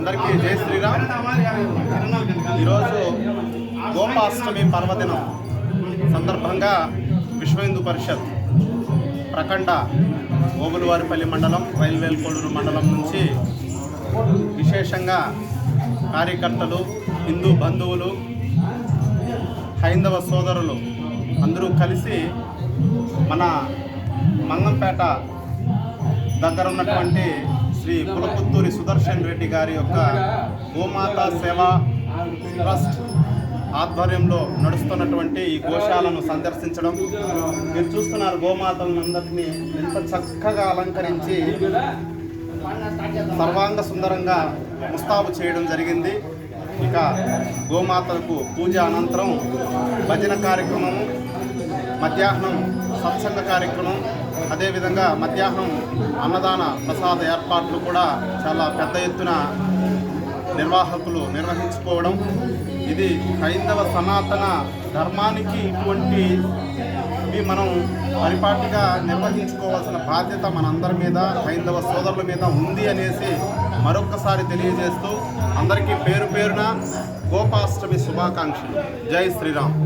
అందరికీ జై శ్రీరామ్. ఈరోజు గోపాష్టమి పర్వదినం సందర్భంగా విశ్వ హిందూ పరిషత్ ప్రఖండ ఓబులవారిపల్లి మండలం రైల్వే కోడూరు మండలం నుంచి విశేషంగా కార్యకర్తలు హిందూ బంధువులు హైందవ సోదరులు అందరూ కలిసి మన మంగంపేట దగ్గర ఉన్నటువంటి శ్రీ కులపుత్తూరి సుదర్శన్ రెడ్డి గారి యొక్క గోమాత సేవా ట్రస్ట్ ఆధ్వర్యంలో నడుస్తున్నటువంటి ఈ గోశాలను సందర్శించడం. మీరు చూస్తున్నారు గోమాతలను అందరినీ ఎంత చక్కగా అలంకరించి సర్వాంగ సుందరంగా ముస్తాబు చేయడం జరిగింది. ఇక గోమాతలకు పూజ అనంతరం భజన కార్యక్రమము మధ్యాహ్నం సత్సంగ కార్యక్రమం అదేవిధంగా మధ్యాహ్నం అన్నదాన ప్రసాద ఏర్పాట్లు కూడా చాలా పెద్ద ఎత్తున నిర్వాహకులు నిర్వహించుకోవడం. ఇది హైందవ సనాతన ధర్మానికి ఇటువంటి ఇవి మనం పరిపాటిగా నిర్వహించుకోవాల్సిన బాధ్యత మనందరి మీద హైందవ సోదరుల మీద ఉంది అనేసి మరొక్కసారి తెలియజేస్తూ అందరికీ పేరు పేరున గోపాష్టమి శుభాకాంక్షలు. జై శ్రీరామ్.